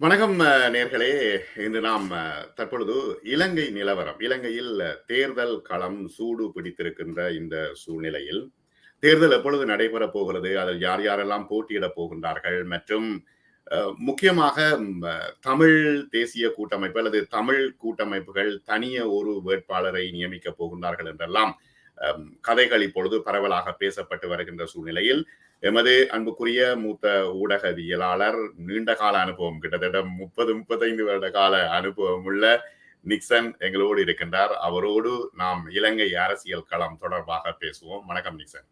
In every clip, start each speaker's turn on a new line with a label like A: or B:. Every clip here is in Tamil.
A: வணக்கம் நேர்களே. இன்று நாம் தற்பொழுது இலங்கை நிலவரம். இலங்கையில் தேர்தல் களம் சூடு பிடித்திருக்கின்ற இந்த சூழ்நிலையில் தேர்தல் எப்பொழுது நடைபெறப் போகிறது அதில் யார் யாரெல்லாம் போட்டியிடப் போகின்றார்கள் மற்றும் முக்கியமாக தமிழ் தேசிய கூட்டமைப்பு அல்லது தமிழ் கூட்டமைப்புகள் தனிய ஒரு வேட்பாளரை நியமிக்கப் போகின்றார்கள் என்றெல்லாம் கதைகள் இப்பொழுது பரவலாக பேசப்பட்டு வருகின்ற சூழ்நிலையில் எமது அன்புக்குரிய மூத்த ஊடகவியலாளர் நீண்ட கால அனுபவம் கிட்டத்தட்ட முப்பது முப்பத்தைந்து வருட கால அனுபவம் உள்ள நிக்சன் எங்களோடு இருக்கின்றார். அவரோடு நாம் இலங்கை அரசியல் களம் தொடர்பாக பேசுவோம். வணக்கம் நிக்சன்.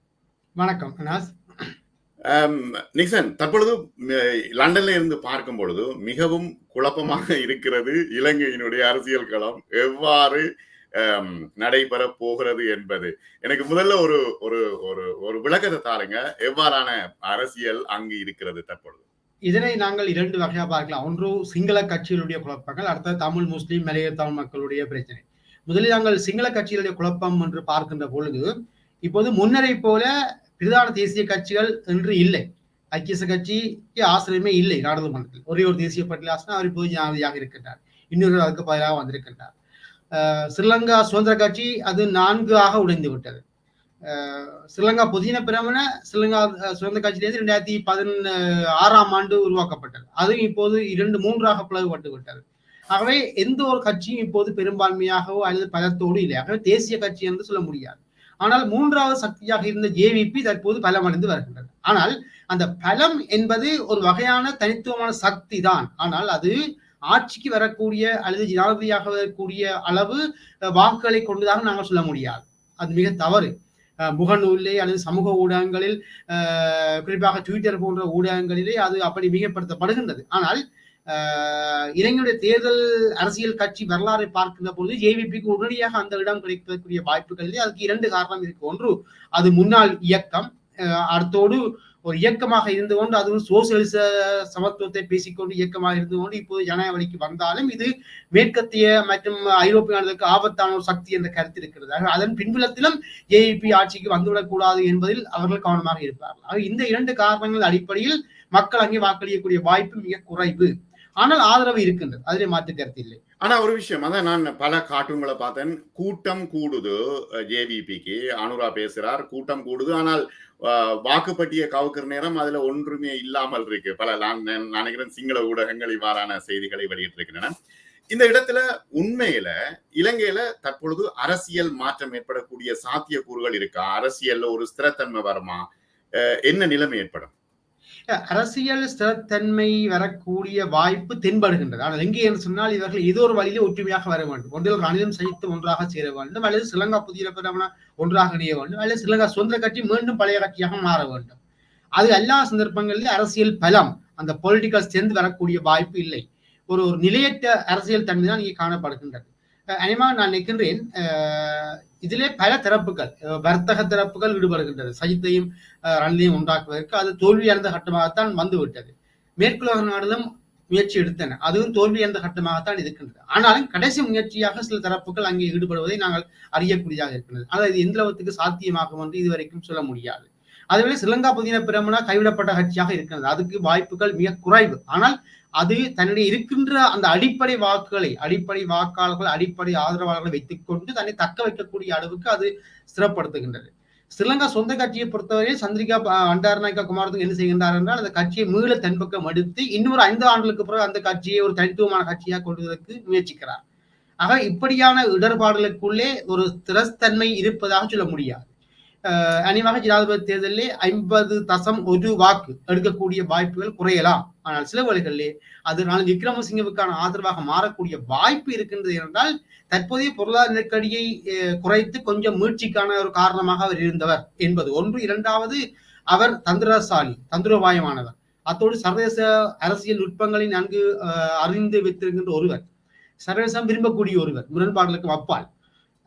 B: வணக்கம்
A: நிக்சன் தற்பொழுது லண்டன்ல இருந்து பார்க்கும் பொழுது மிகவும் குழப்பமாக இருக்கிறது இலங்கையினுடைய அரசியல் களம். எவ்வாறு நடைபெற போகிறது என்பது. எனக்கு முதல்ல ஒரு ஒரு ஒரு ஒரு விளக்கத்தை தாருங்க. எவ்வாறான அரசியல் அங்கு இருக்கிறது தற்பொழுது?
B: இதனை நாங்கள் இரண்டு வகையாக பார்க்கலாம். ஒன்று சிங்கள கட்சிகளுடைய குழப்பங்கள் அடுத்தது தமிழ் முஸ்லீம் மலைய தமிழ் மக்களுடைய பிரச்சனை. முதலில் நாங்கள் சிங்கள கட்சிகளுடைய குழப்பம் என்று பார்க்கின்ற பொழுது இப்போது முன்னரை போல பிரதான தேசிய கட்சிகள் என்று இல்லை. ஐக்கிய கட்சிக்கு ஆசிரியமே இல்லை நாடாளுமன்றத்தில். ஒரே ஒரு தேசிய பட்டியல் ஆசிரியர் அவர் இப்போது ஜனாதிபதியாக இருக்கின்றார். இன்னொரு அதுக்கு பதிலாக வந்திருக்கின்றார். ஸ்ரீலங்கா சுதந்திர கட்சி அது நான்காக உடைந்து விட்டது. ஸ்ரீலங்கா புதின பிரமண ஸ்ரீலங்கா சுதந்திர கட்சியிலிருந்து ரெண்டாயிரத்தி பதின ஆறாம் ஆண்டு உருவாக்கப்பட்டது. அதுவும் இப்போது இரண்டு மூன்றாக பிளவுபட்டு விட்டது. ஆகவே எந்த ஒரு கட்சியும் இப்போது பெரும்பான்மையாகவோ அல்லது பலத்தோடு இல்லை. ஆகவே தேசிய கட்சி என்று சொல்ல முடியாது. ஆனால் மூன்றாவது சக்தியாக இருந்த ஜேவிபி தற்போது பலமடைந்து வருகின்றது. ஆனால் அந்த பலம் என்பது ஒரு வகையான தனித்துவமான சக்தி தான். ஆனால் அது ஆட்சிக்கு வரக்கூடிய அல்லது ஜனாதிபதியாக வரக்கூடிய அளவு வாக்குகளை கொண்டுதான் நாங்கள் சொல்ல முடியாது. அது மிக தவறு. முகநூலே அல்லது சமூக ஊடகங்களில் குறிப்பாக ட்விட்டர் போன்ற ஊடகங்களிலே அது அப்படி மிகப்படுத்தப்படுகின்றது. ஆனால் இளைஞருடைய தேர்தல் அரசியல் கட்சி வரலாறை பார்க்கின்ற பொழுது ஜேவிபிக்கு உடனடியாக அந்த இடம் கிடைப்பதற்குரிய வாய்ப்புகளிலே அதுக்கு இரண்டு காரணம் இருக்கு. ஒன்று அது முன்னாள் இயக்கம். அடுத்தோடு ஒரு இயக்கமாக இருந்து கொண்டு அதுவும் சோசியலிச சமத்துவத்தை பேசிக்கொண்டு இயக்கமாக இருந்து கொண்டு இப்போது ஜனவரிக்கு வந்தாலும் இது மேற்கத்திய மற்றும் ஐரோப்பிய நாடுகளுக்கு ஆபத்தான ஒரு சக்தி என்ற கருத்து இருக்கிறது. அதன் பின்புலத்திலும் ஏஐபி ஆட்சிக்கு வந்துவிடக்கூடாது என்பதில் அவர்கள் கவனமாக இருப்பார்கள். ஆக இந்த இரண்டு காரணங்கள் அடிப்படையில் மக்கள் அங்கே வாக்களிக்கக்கூடிய வாய்ப்பு மிக குறைவு. ஆனால் ஆதரவு இருக்கின்றது. அதிலே மாற்று கருத்து இல்லை.
A: ஆனா ஒரு விஷயம். அதான் நான் பல கார்ட்டூன்களை பார்த்தேன். கூட்டம் கூடுது ஜேவிபிக்கு அனுரா பேசுறார் கூட்டம் கூடுது. ஆனால் வாக்குப்பட்டியை கவுக்கிற நேரம் அதுல ஒன்றுமே இல்லாமல் இருக்கு. பல நான் நினைக்கிறேன் சிங்கள ஊடகங்கள் இவ்வாறான செய்திகளை வெளியிட்டிருக்கின்றன. இந்த இடத்துல உண்மையில இலங்கையில தற்பொழுது அரசியல் மாற்றம் ஏற்படக்கூடிய சாத்தியக்கூறுகள் இருக்கா? அரசியல்ல ஒரு ஸ்திரத்தன்மை வருமா? என்ன நிலைமை ஏற்படும்?
B: அரசியல் ஸ்திரத்தன்மை வரக்கூடிய வாய்ப்பு தென்படுகின்றது. ஆனால் எங்கே என்று சொன்னால் இவர்கள் ஏதோ ஒரு வழியிலே ஒற்றுமையாக வர வேண்டும். ஒன்றில் ரணிலும் சகித்து ஒன்றாக சேர வேண்டும். அல்லது ஸ்ரீலங்கா புதிய ஒன்றாக இணைய வேண்டும். அல்லது ஸ்ரீலங்கா சுதந்திர கட்சி மீண்டும் பழைய கட்சியாக மாற வேண்டும். அது எல்லா சந்தர்ப்பங்களிலும் அரசியல் பலம் அந்த பொலிட்டிக்கல் ஸ்ட்ரென்த் வரக்கூடிய வாய்ப்பு இல்லை. ஒரு ஒரு நிலையற்ற அரசியல் தன்மை தான் இங்கே காணப்படுகின்றது. அனிமா நான் நிற்கின்றேன் இதிலே பல தரப்புகள் வர்த்தக தரப்புகள் ஈடுபடுகின்றது சஜித்தையும் ரன்லையும் உண்டாக்குவதற்கு அது தோல்வி அடைந்த கட்டமாகத்தான் வந்துவிட்டது. மேற்குலக நாடுகளும் முயற்சி எடுத்தன. அதுவும் தோல்வி அடைந்த கட்டமாகத்தான் இருக்கின்றது. ஆனாலும் கடைசி முயற்சியாக சில தரப்புகள் அங்கே ஈடுபடுவதை நாங்கள் அறியக்கூடியதாக இருக்கின்றது. ஆனால் இது எந்த அளவுக்கு சாத்தியமாகும் என்று இதுவரைக்கும் சொல்ல முடியாது. அதுவே ஸ்ரீலங்கா புதின பிரமணா கைவிடப்பட்ட கட்சியாக இருக்கிறது அதுக்கு வாய்ப்புகள் மிக குறைவு. ஆனால் அது தன்னுடைய இருக்கின்ற அந்த அடிப்படை வாக்குகளை அடிப்படை வாக்காளர்கள் அடிப்படை ஆதரவாளர்களை வைத்துக் கொண்டு தன்னை தக்க வைக்கக்கூடிய அளவுக்கு அது சிறப்படுத்துகின்றது. ஸ்ரீலங்கா சொந்த கட்சியை பொறுத்தவரை சந்திரிகா அண்டாரநாயக்கா குமாரத்துக்கு என்ன செய்கின்றார் என்றால் அந்த கட்சியை மீள தென்பக்கம் எடுத்து இன்னொரு ஐந்து ஆண்டுகளுக்கு பிறகு அந்த கட்சியை ஒரு தனித்துவமான கட்சியாக கொள்வதற்கு முயற்சிக்கிறார். ஆக இப்படியான இடர்பாடுகளுக்குள்ளே ஒரு திறஸ்தன்மை இருப்பதாக சொல்ல முடியாது. அனிவாக ஜனாதிபதி தேர்தலிலே ஐம்பது தசம் ஒரு வாக்கு எடுக்கக்கூடிய வாய்ப்புகள் குறையலாம் ஆனால் சில வழிகளிலே அது விக்ரமசிங்கவுக்கான ஆதரவாக மாறக்கூடிய வாய்ப்பு இருக்கின்றது என்றால் தற்போதைய பொருளாதார நெருக்கடியை குறைத்து கொஞ்சம் மீழ்ச்சிக்கான ஒரு காரணமாக அவர் இருந்தவர் என்பது ஒன்று இரண்டாவது அவர் தந்திரசாலி தந்திரவாயமானவர் அத்தோடு சர்வதேச அரசியல் நுட்பங்களை நன்கு அறிந்து வைத்திருக்கின்ற ஒருவர் சர்வதேசம் விரும்பக்கூடிய ஒருவர் முரண்பாடுகளுக்கு அப்பால்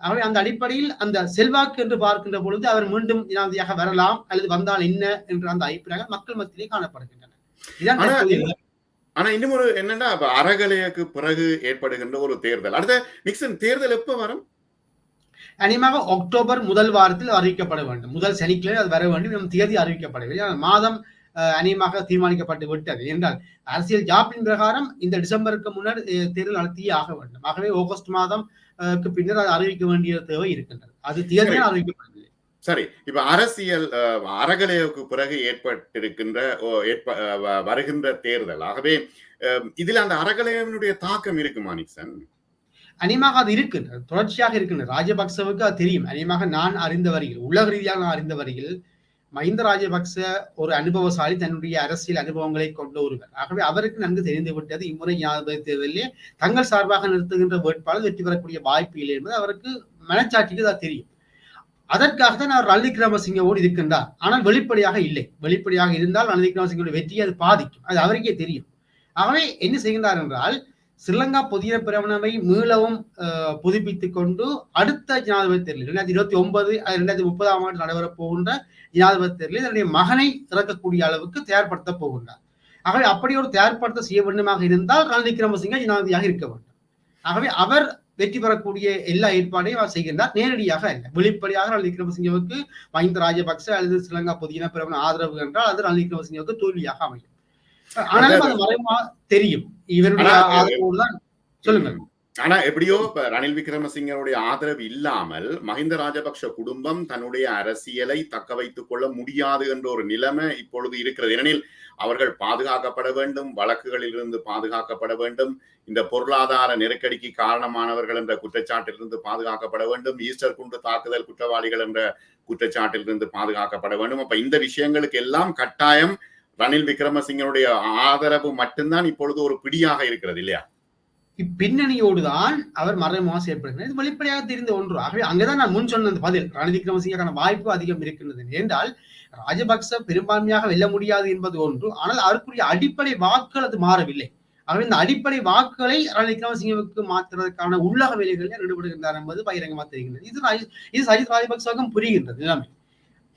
B: ஆகவே அந்த அடிப்படையில் அந்த செல்வாக்கு என்று பார்க்கின்ற பொழுது அவர் மீண்டும் ஜனாதிபதியாக வரலாம் அல்லது வந்தால் என்ன என்ற அந்த அபிப்பிராயம் மக்கள் மத்தியிலே காணப்படுகின்றன.
A: ஆனா, இன்னும் ஒரு என்னன்னா அறகலையக்கு பிறகு ஏற்படுகின்ற ஒரு தேர்தல். அடுத்த நிக்சன் தேர்தல் எப்ப வரும்?
B: அநேகமாக அக்டோபர் முதல் வாரத்தில் அறிவிக்கப்பட வேண்டும். முதல் சனிக்கிழமை அது வர வேண்டும். இன்னும் தேதி அறிவிக்கப்படவில்லை. மாதம் அநேகமாக தீர்மானிக்கப்பட்டு விட்டது. என்றால் அரசியல் ஜாப்பின் பிரகாரம் இந்த டிசம்பருக்கு முன்னர் தேர்தல் நடத்தியே ஆக வேண்டும். ஆகவே ஆகஸ்ட் மாதம் பின்னர் அறிவிக்க வேண்டிய தேவை இருக்கின்றது. அது தேர்தல் அறிவிக்கப்படவில்லை.
A: சரி. இப்ப அரசியல் அறகலைவுக்கு பிறகு ஏற்பட்டிருக்கின்ற வருகின்ற தேர்தல் ஆகவே இதுல அந்த அறகலைவனுடைய தாக்கம் இருக்குமா நிக்சன்?
B: அநேகமாக அது இருக்கின்றது. தொடர்ச்சியாக இருக்கின்றது. ராஜபக்சவுக்கு அது தெரியும். அநேகமாக நான் அறிந்த வரையில் உலக ரீதியாக நான் அறிந்த வரையில் மஹிந்த ராஜபக்ச ஒரு அனுபவசாலி தன்னுடைய அரசியல் அனுபவங்களை கொண்ட ஒருவர். ஆகவே அவருக்கு நன்கு தெரிந்து விட்டது இம்முறை ஞாபக தேர்தலிலே தங்கள் சார்பாக நிறுத்துகின்ற வேட்பாளர் வெற்றி பெறக்கூடிய வாய்ப்பு இல்லை என்பது அவருக்கு மனச்சாட்சிக்கு தான் தெரியும். அதற்காக தான் அவர் ரணில் விக்ரமசிங்கவோடு இருக்கின்றார். ஆனால் வெளிப்படையாக இல்லை. வெளிப்படையாக இருந்தால் ரணில் விக்ரமசிங்கோட வெற்றியை அது பாதிக்கும். அது அவருக்கே தெரியும். ஆகவே என்ன செய்கின்றார் என்றால் ஸ்ரீலங்கா புதிய பிரமணமை மீளவும் புதுப்பித்துக் கொண்டு அடுத்த ஜனாதிபதி தேர்தல் இரண்டாயிரத்தி இருபத்தி ஒன்பது இரண்டாயிரத்தி முப்பதாம் ஆண்டு நடைபெறப் போகின்ற ஜனாதிபதி தேர்தலில் தன்னுடைய மகனை இறக்கக்கூடிய அளவுக்கு தயார்படுத்த போகின்றார். ஆகவே அப்படி ஒரு தயார்படுத்த செய்ய வேண்டுமாக இருந்தால் ரணில் விக்ரமசிங்க ஜனாதிபதியாக இருக்க வேண்டும். ஆகவே அவர் வெற்றி பெறக்கூடிய எல்லா ஏற்பாடையும் அவர் செய்கின்றார். நேரடியாக இல்லை வெளிப்படையாக ரணில் விக்ரமசிங்கவுக்கு மஹிந்த ராஜபக்ச அல்லது ஸ்ரீலங்கா பொதுஜன பிரபல ஆதரவு என்றால் அது ரணில் விக்ரமசிங்கவுக்கு தோல்வியாக அமையும். ஆனாலும் அது மறைமுகமா தெரியும். இவருடைய
A: ஆனா,
B: ஆதரவோடு தான் சொல்லுங்க.
A: ஆனா எப்படியோ இப்ப ரணில் விக்ரமசிங்கருடைய ஆதரவு இல்லாமல் மஹிந்த ராஜபக்ஷ குடும்பம் தன்னுடைய அரசியலை தக்க வைத்துக் கொள்ள முடியாது என்ற ஒரு நிலைமை இப்பொழுது இருக்கிறது. ஏனெனில் அவர்கள் பாதுகாக்கப்பட வேண்டும் வழக்குகளில் இருந்து பாதுகாக்கப்பட வேண்டும் இந்த பொருளாதார நெருக்கடிக்கு காரணமானவர்கள் என்ற குற்றச்சாட்டிலிருந்து பாதுகாக்கப்பட வேண்டும் ஈஸ்டர் குண்டு தாக்குதல் குற்றவாளிகள் என்ற குற்றச்சாட்டிலிருந்து பாதுகாக்கப்பட வேண்டும். அப்ப இந்த விஷயங்களுக்கு எல்லாம் கட்டாயம் ரணில் விக்ரமசிங்கனுடைய ஆதரவு மட்டும்தான் இப்பொழுது ஒரு பிடியாக இருக்கிறது இல்லையா?
B: இப்பின்னணியோடு தான் அவர் மறைமுகமாக செயல்படுகிறார் இது வெளிப்படையாக தெரிந்த ஒன்று. ஆகவே அங்கதான் நான் முன் சொன்ன அந்த பதில். ரணில் விக்ரமசிங்கக்கான வாய்ப்பு அதிகம் இருக்கின்றது. என்றால் ராஜபக்ச பெரும்பான்மையாக வெல்ல முடியாது என்பது ஒன்று. ஆனால் அவருக்குரிய அடிப்படை வாக்குகள் அது மாறவில்லை. ஆகவே இந்த அடிப்படை வாக்குகளை ரணில் விக்ரமசிங்கவுக்கு மாற்றுவதற்கான உள்ளக வேலைகளில் ஈடுபடுகின்றார் என்பது பகிரங்கமாக தெரிகின்றது. இது இது சஜித் ராஜபக்சவுக்கும் புரிகின்றது எல்லாமே.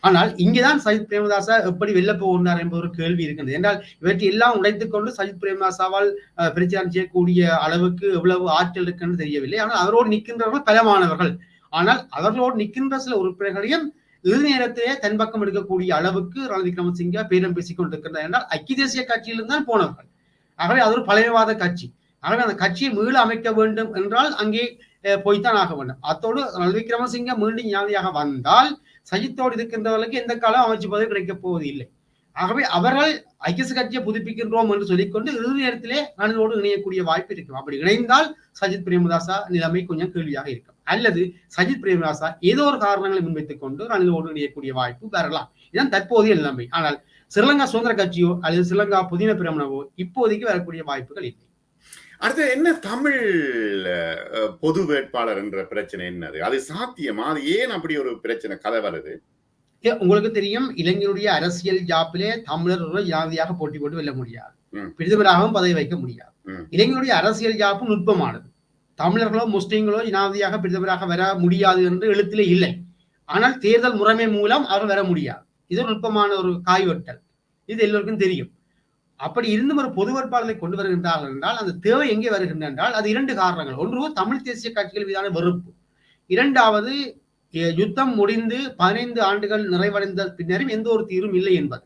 B: ஆனால் இங்கேதான் சஜித் பிரேமதாசா எப்படி வெளில போகிறார் என்பது ஒரு கேள்வி இருக்கின்றது. என்றால் இவற்றை எல்லாம் உடைத்துக் கொண்டு சஜித் பிரேமதாசாவால் பிரச்சாரம் செய்யக்கூடிய அளவுக்கு எவ்வளவு ஆற்றல் இருக்குன்னு தெரியவில்லை. ஆனால் அவரோடு நிற்கின்றவர்கள் பலமானவர்கள் ஆனால் அவர்களோடு நிற்கின்ற சில உறுப்பினர்களையும் இறுதி நேரத்திலே தன் பக்கம் எடுக்கக்கூடிய அளவுக்கு ரணில் விக்ரமசிங்க பேரம் பேசிக் கொண்டிருக்கின்றார். என்றால் ஐக்கிய தேசிய கட்சியிலிருந்து தான் போனவர்கள். ஆகவே அது ஒரு பழையவாத கட்சி. ஆகவே அந்த கட்சியை மீள அமைக்க வேண்டும் என்றால் அங்கே போய்த்தான் ஆக வேண்டும். அத்தோடு ரணில் விக்ரமசிங்க மீண்டும் ஞானியாக வந்தால் சஜித்தோடு இருக்கின்றவர்களுக்கு எந்த காலம் அமைச்சு பதவி கிடைக்கப் போவது இல்லை ஆகவே அவர்கள் ஐக்கிய கட்சியை புதுப்பிக்கின்றோம் என்று சொல்லிக்கொண்டு இறுதி நேரத்திலே ரணிலோடு இணையக்கூடிய வாய்ப்பு இருக்கும். அப்படி இணைந்தால் சஜித் பிரேமதாசா நிலைமை கொஞ்சம் கேள்வியாக இருக்கும். அல்லது சஜித் பிரேமதாசா ஏதோ ஒரு காரணங்களை முன்வைத்துக் கொண்டு ரணிலோடு இணையக்கூடிய வாய்ப்பு வரலாம். இதுதான் தற்போதைய நிலைமை. ஆனால் ஸ்ரீலங்கா சுதந்திர கட்சியோ அல்லது ஸ்ரீலங்கா புதின பிரமணவோ இப்போதைக்கு வரக்கூடிய வாய்ப்புகள் இல்லை.
A: அடுத்து என்ன தமிழ் பொது வேட்பாளர் என்ற பிரச்சனை என்னது? அது சாத்தியமா? அது ஏன் அப்படி ஒரு பிரச்சனை? கதை வருது.
B: உங்களுக்கு தெரியும் இளைஞருடைய அரசியல் ஜாப்பிலே தமிழர் ஜனாதியாக போட்டி போட்டு வெல்ல முடியாது. பிரதமராகவும் பதவி வைக்க முடியாது. இளைஞருடைய அரசியல் ஜாப்பு நுட்பமானது. தமிழர்களோ முஸ்லிம்களோ ஜனாதியாக பிரதமராக வர முடியாது என்று எழுத்திலே இல்லை. ஆனால் தேர்தல் முறைமை மூலம் அவர் வர முடியாது. இது நுட்பமான ஒரு காய்வெட்டல் இது எல்லோருக்கும் தெரியும். அப்படி இருந்தும் ஒரு பொது வேட்பாளரை கொண்டு வருகின்றார்கள் என்றால் அந்த தேவை எங்கே வருகின்றன என்றால் அது இரண்டு காரணங்கள். ஒன்று தமிழ் தேசிய கட்சிகள் மீதான வெறுப்பு. இரண்டாவது யுத்தம் முடிந்து பதினைந்து ஆண்டுகள் நிறைவடைந்த பின்னரும் எந்த ஒரு தீர்வும் இல்லை என்பது.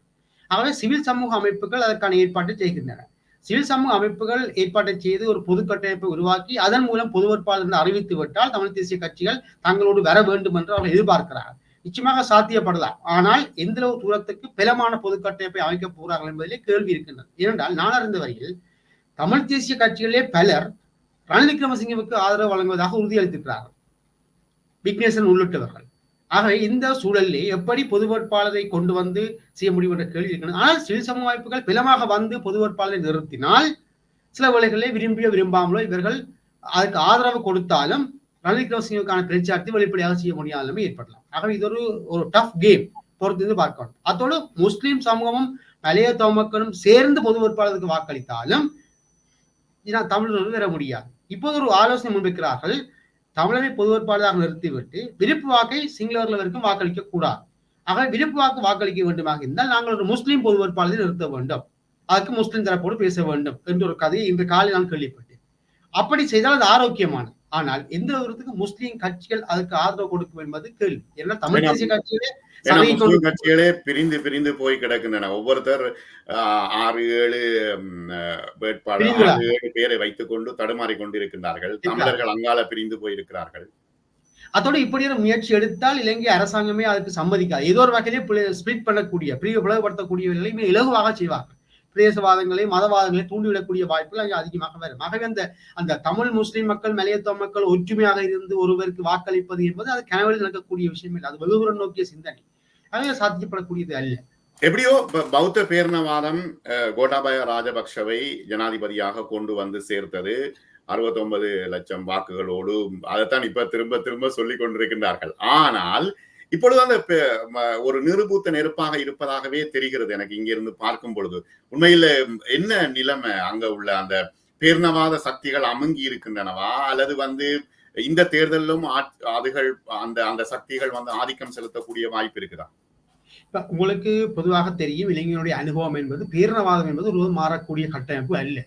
B: ஆகவே சிவில் சமூக அமைப்புகள் அதற்கான ஏற்பாட்டை செய்கின்றன. சிவில் சமூக அமைப்புகள் ஏற்பாட்டை செய்து ஒரு பொது கட்டமைப்பை உருவாக்கி அதன் மூலம் பொது வேட்பாளர் அறிவித்து விட்டால் தமிழ் தேசிய கட்சிகள் தங்களோடு வர வேண்டும் என்று அவர்கள் எதிர்பார்க்கிறார்கள். நிச்சயமாக சாத்தியப்படலாம். ஆனால் எந்த அளவு தூரத்துக்கு பலமான பொது கட்டமைப்பை அமைக்க போகிறார்கள் என்பதிலே கேள்வி இருக்கின்றது. ஏனென்றால் நான் அறிந்த வரையில் தமிழ் தேசிய கட்சிகளிலே பலர் ரணில் விக்ரமசிங்கவுக்கு ஆதரவு வழங்குவதாக உறுதியளித்திருக்கிறார்கள். விக்னேசன் உள்ளிட்டவர்கள். ஆகவே இந்த சூழலிலே எப்படி பொது வேட்பாளரை கொண்டு வந்து செய்ய முடியும் என்ற கேள்வி இருக்கிறது ஆனால் சிறு சமூக வாய்ப்புகள் பிலமாக வந்து பொது வேட்பாளரை நிறுத்தினால் சில வேளைகளிலே விரும்பியோ விரும்பாமலோ இவர்கள் அதுக்கு ஆதரவு கொடுத்தாலும் ரணில் விக்ரமசிங்கவுக்கான பேச்சுவார்த்தை வெளிப்படையாக செய்ய முடியாத ஏற்படலாம். ஆகவே இது ஒரு ஒரு டஃப் கேம் பொறுத்திருந்து பார்க்கணும் அத்தோடு முஸ்லீம் சமூகமும் மலைய மக்களும் சேர்ந்து பொது வேட்பாளருக்கு வாக்களித்தாலும் தமிழர்கள் பெற முடியாது. இப்போது ஒரு ஆலோசனை முன்வைக்கிறார்கள். தமிழரை பொது வேட்பாளராக நிறுத்திவிட்டு விருப்பு வாக்கை சிங்களவர்கள் வரைக்கும் வாக்களிக்க கூடாது. ஆக விருப்பு வாக்கு வாக்களிக்க வேண்டுமாக இருந்தால் நாங்கள் ஒரு முஸ்லீம் பொது வேட்பாளரை நிறுத்த வேண்டும். அதுக்கு முஸ்லீம் தரப்போடு பேச வேண்டும் என்ற ஒரு கதையை இந்த காலை நான் கேள்விப்பட்டேன். அப்படி செய்தால் அது ஆரோக்கியமானது. ஆனால் எந்த விதத்துக்கு முஸ்லீம் கட்சிகள் அதுக்கு ஆதரவு கொடுக்கும் என்பது கேள்வி. ஏன்னா தமிழ். தேசிய கட்சிகளே
A: முஸ்லிம் கட்சிகளே பிரிந்து பிரிந்து போய் கிடக்கின்றன. ஒவ்வொருத்தர் ஆறு ஏழு வேட்பாளர்? ஆறு ஏழு பேரை வைத்துக் கொண்டு தடுமாறி கொண்டிருக்கின்றார்கள். தமிழர்கள் அங்கால பிரிந்து போயிருக்கிறார்கள்.
B: அதோட இப்படியான முயற்சி எடுத்தால் இலங்கை அரசாங்கமே அதுக்கு சம்மதிக்காது. ஏதோ ஒரு வகையிலே ஸ்பிளிட் பண்ணக்கூடிய பிரிவு பிளவுபடுத்தக்கூடிய நிலைமை இலகுவாக செய்வார்கள். பிரதேசவாதங்களை மதவாதங்களை தூண்டிவிடக்கூடிய வாய்ப்புகள் அங்கே அதிகமாக வரும். ஆகவே அந்த அந்த தமிழ் முஸ்லிம் மக்கள் மலையத்தோ மக்கள் ஒற்றுமையாக இருந்து ஒருவருக்கு வாக்களிப்பது என்பது அது கனவில் நடக்கக்கூடிய விஷயம் இல்லை. அது வெகுபுறம் நோக்கிய சிந்தனை. ஆகவே சாத்தியப்படக்கூடியது அல்ல.
A: எப்படியோ ப- பௌத்த பேரணவாதம் அஹ், கோட்டாபய ராஜபக்ஷவை ஜனாதிபதியாக கொண்டு வந்து சேர்த்தது. 69 லட்சம் வாக்குகளோடு அதைத்தான் இப்ப திரும்ப திரும்ப சொல்லிக் கொண்டிருக்கின்றார்கள். ஆனால் இப்பொழுது அந்த ஒரு நிருபூத்த நெருப்பாக இருப்பதாகவே தெரிகிறது எனக்கு இங்கிருந்து பார்க்கும் பொழுது. உண்மையில என்ன நிலைமை? அங்க உள்ள அந்த பேர்ணவாத சக்திகள் அமுங்கி இருக்கின்றனவா? அல்லது வந்து இந்த தேர்தலிலும் அதுகள் அந்த அந்த சக்திகள் வந்து ஆதிக்கம் செலுத்தக்கூடிய வாய்ப்பு இருக்குதா?
B: இப்ப உங்களுக்கு பொதுவாக தெரியும் இளைஞனுடைய அனுபவம் என்பது பேரினவாதம் என்பது ஒரு மாறக்கூடிய கட்டமைப்பு அல்ல.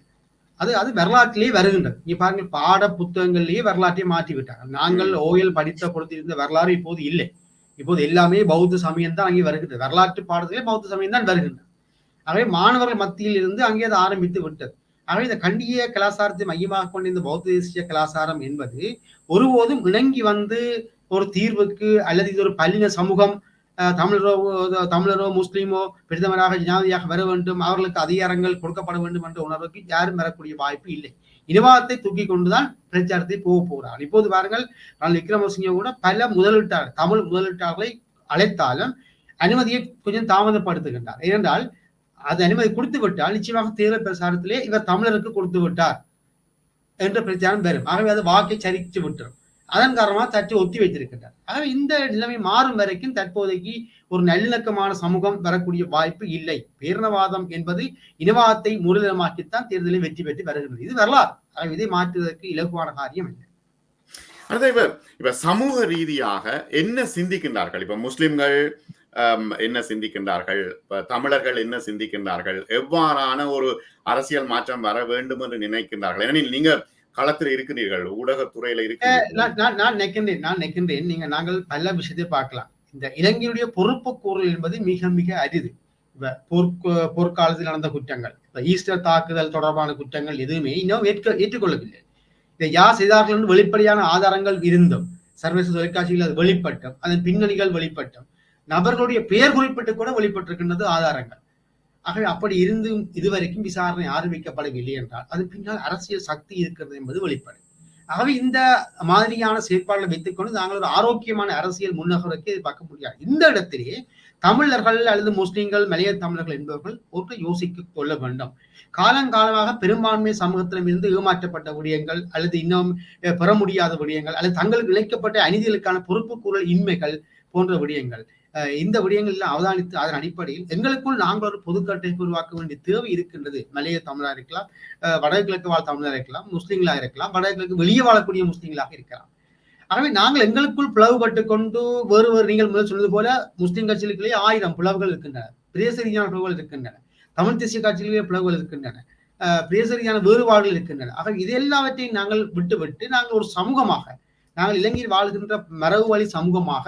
B: அது அது வரலாற்றிலேயே வருகின்றது. நீ பாருங்கள் பாட புத்தகங்கள்லேயே வரலாற்றை மாற்றி விட்டார்கள் நாங்கள் ஓயல் படித்த பொழுது இருந்த வரலாறு இப்போது இல்லை. இப்போது எல்லாமே பௌத்த சமயம் தான் அங்கே வருகிறது வரலாற்று பாடத்திலே பௌத்த சமயம் தான் வருகின்றது. ஆகவே மாணவர்கள் மத்தியில் இருந்து அங்கே அது ஆரம்பித்து விட்டது. ஆகவே இந்த கண்டிய கலாச்சாரத்தை மையமாக கொண்ட இந்த பௌத்த தேசிய கலாச்சாரம் என்பது ஒருபோதும் இணங்கி வந்து ஒரு தீர்வுக்கு அல்லது இது ஒரு பல்லின சமூகம் தமிழரோ தமிழரோ முஸ்லீமோ பிரதமராக ஜனாதியாக வர வேண்டும் அவர்களுக்கு அதிகாரங்கள் கொடுக்கப்பட வேண்டும் என்ற உணர்வுக்கு யாரும் வரக்கூடிய வாய்ப்பு இல்லை. இனவாதத்தை தூக்கி கொண்டுதான் பிரச்சாரத்தை போக போகிறார் இப்போது பாருங்கள் ரணில் விக்ரமசிங்க கூட பல முதலீட்டாளர் தமிழ் முதலீட்டாளர்களை அழைத்தாலும் அனுமதியை கொஞ்சம் தாமதப்படுத்துகின்றார். ஏனென்றால் அது அனுமதி கொடுத்து விட்டால் நிச்சயமாக தேர்தல் பிரச்சாரத்திலே இவர் தமிழருக்கு கொடுத்து விட்டார் என்ற பிரச்சாரம் வரும். ஆகவே அது வாக்கை சரித்து விட்டுரும். அதன் காரணமாக சற்று ஒத்தி வைத்திருக்கின்றார். ஆகவே இந்த நிலைமை மாறும் வரைக்கும் தற்போதைக்கு ஒரு நல்லிணக்கமான சமூகம் வரக்கூடிய வாய்ப்பு இல்லை. பேரணவாதம் என்பது இனவாதத்தை மூலதனமாக்கித்தான் தேர்தலில் வெற்றி பெற்று வருகிறது இது வரலாறு. இதை மாற்றுவதற்கு இலகுவான காரியம் இல்லை.
A: அடுத்து இப்ப இப்ப சமூக ரீதியாக என்ன சிந்திக்கின்றார்கள்? இப்ப முஸ்லிம்கள் என்ன சிந்திக்கின்றார்கள்? இப்ப தமிழர்கள் என்ன சிந்திக்கின்றார்கள்? எவ்வாறான ஒரு அரசியல் மாற்றம் வர வேண்டும் என்று நினைக்கின்றார்கள்? ஏனெனில் நீங்க களத்தில் இருக்கிறீர்கள் ஊடகத்துறையில இருக்கிறீர்கள்.
B: நான் நான் நான் நினைக்கின்றேன் நான் நினைக்கின்றேன். நீங்க நாங்கள் பல விஷயத்தை பார்க்கலாம். இந்த இலங்கையுடைய பொறுப்பு கூறல் என்பது மிக மிக அரிது. போர்க்காலத்தில் நடந்த குற்றங்கள். இப்போ ஈஸ்டர் தாக்குதல் தொடர்பான குற்றங்கள் எதுவுமே இன்னும் ஏற்க ஏற்றுக்கொள்ளவில்லை. இதை யார் செய்தார்கள் என்று வெளிப்படையான ஆதாரங்கள் இருந்தும் சர்வதேச தொலைக்காட்சியில் அது வெளிப்பட்டும் அதன் பின்னணிகள் வெளிப்பட்டும் நபர்களுடைய பெயர் குறிப்பிட்டு கூட வெளிப்பட்டிருக்கின்றது ஆதாரங்கள். ஆகவே அப்படி இருந்தும் இதுவரைக்கும் விசாரணை ஆரம்பிக்கப்படவில்லை என்றால் அது பின்னால் அரசியல் சக்தி இருக்கிறது என்பது வெளிப்படை. ஆகவே இந்த மாதிரியான செயற்பாடுகளை வைத்துக்கொண்டு நாங்கள் ஒரு ஆரோக்கியமான அரசியல் முன்னகருக்கு பார்க்க முடியாது. இந்த இடத்திலேயே தமிழர்கள் அல்லது முஸ்லிம்கள் மலைய தமிழர்கள் என்பவர்கள் ஒன்று யோசிக்க கொள்ள வேண்டும். காலங்காலமாக பெரும்பான்மை சமூகத்திடம் இருந்து ஏமாற்றப்பட்ட விடயங்கள் அல்லது இன்னும் பெற முடியாத விடயங்கள் அல்லது தங்களுக்கு இழைக்கப்பட்ட அநீதிகளுக்கான பொறுப்புக்கூறல் இன்மைகள் போன்ற விடயங்கள். இந்த விடயங்களில் அவதானித்து அதன் அடிப்படையில் எங்களுக்குள் நாங்கள் ஒரு பொதுக்கட்டை உருவாக்க வேண்டிய தேவை இருக்கின்றது. மலைய தமிழா இருக்கலாம் வடகிழக்கு வாழ் தமிழராக இருக்கலாம் முஸ்லீம்களாக இருக்கலாம் வடகிழக்கு வெளியே வாழக்கூடிய முஸ்லீம்களாக இருக்கலாம். ஆகவே நாங்கள் எங்களுக்குள் பிளவுபட்டு கொண்டு வேறு வேறு நீங்கள் முதல் சொன்னது போல முஸ்லீம் கட்சிகளுக்குள்ளே ஆயிரம் பிளவுகள் இருக்கின்றன. பிரதேச ரீதியான பிளவுகள் இருக்கின்றன. தமிழ் தேசிய கட்சிகளிலே பிளவுகள் இருக்கின்றன. பிரேசரியான பிரதேச ரீதியான வேறுபாடுகள் இருக்கின்றன. ஆக இது எல்லாவற்றையும் நாங்கள் விட்டு விட்டு நாங்கள் ஒரு சமூகமாக நாங்கள் இலங்கையில் வாழ்கின்ற மரபு வழி சமூகமாக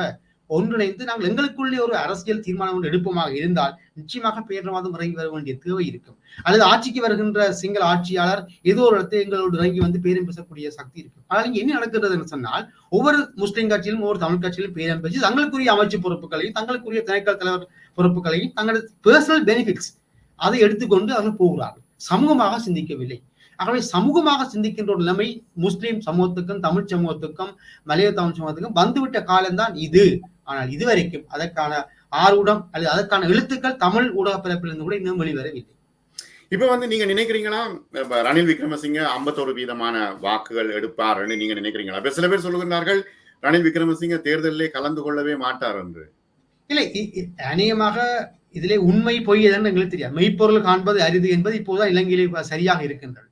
B: ஒன்றிணைந்து நாங்கள் எங்களுக்குள்ளே ஒரு அரசியல் தீர்மானம் ஒன்று எடுப்பமாக இருந்தால் நிச்சயமாக பேரினவாதம் இறங்கி வர வேண்டிய தேவை இருக்கும். அல்லது ஆட்சிக்கு வருகின்ற சிங்கள ஆட்சியாளர் ஏதோ ஒரு இடத்தை எங்களோடு இறங்கி வந்து பேரம் பேசக்கூடிய சக்தி இருக்கும். ஆனால் இங்கே என்ன நடக்கிறது என்று சொன்னால் ஒவ்வொரு முஸ்லிம் கட்சியிலும் ஒவ்வொரு தமிழ் கட்சியிலும் பேரம் பேசி தங்களுக்குரிய அமைச்சு பொறுப்புகளையும் தங்களுக்குரிய திணைக்கள தலைவர் பொறுப்புகளையும் தங்களது பர்சனல் பெனிஃபிட்ஸ் அதை எடுத்துக்கொண்டு அவர்கள் போகிறார்கள். சமூகமாக சிந்திக்கவில்லை. ஆகவே சமூகமாக சிந்திக்கின்ற ஒரு நிலைமை முஸ்லீம் சமூகத்துக்கும் தமிழ் சமூகத்துக்கும் மலைய தமிழ் சமூகத்துக்கும் வந்துவிட்ட காலம்தான் இது. ஆனால் இதுவரைக்கும் அதற்கான ஆர்வம் அல்லது அதற்கான எழுத்துக்கள் தமிழ் ஊடக பிறப்பிலிருந்து கூட இன்னும் வெளிவரவில்லை.
A: இப்ப வந்து நீங்க நினைக்கிறீங்களா? இப்ப ரணில் விக்ரமசிங்க 51 வீதமான வாக்குகள் எடுப்பார்னு நீங்க நினைக்கிறீங்களா? இப்ப சில பேர் சொல்லுகிறார்கள் ரணில் விக்ரமசிங்க தேர்தலிலே கலந்து கொள்ளவே மாட்டார் என்று.
B: இல்லை அநேகமாக இதிலே உண்மை பொய் எதுன்னு எங்களுக்கு தெரியாது. மெய்ப்பொருள் காண்பது அரிது என்பது இப்போதுதான் இலங்கையிலே சரியாக இருக்கின்றது.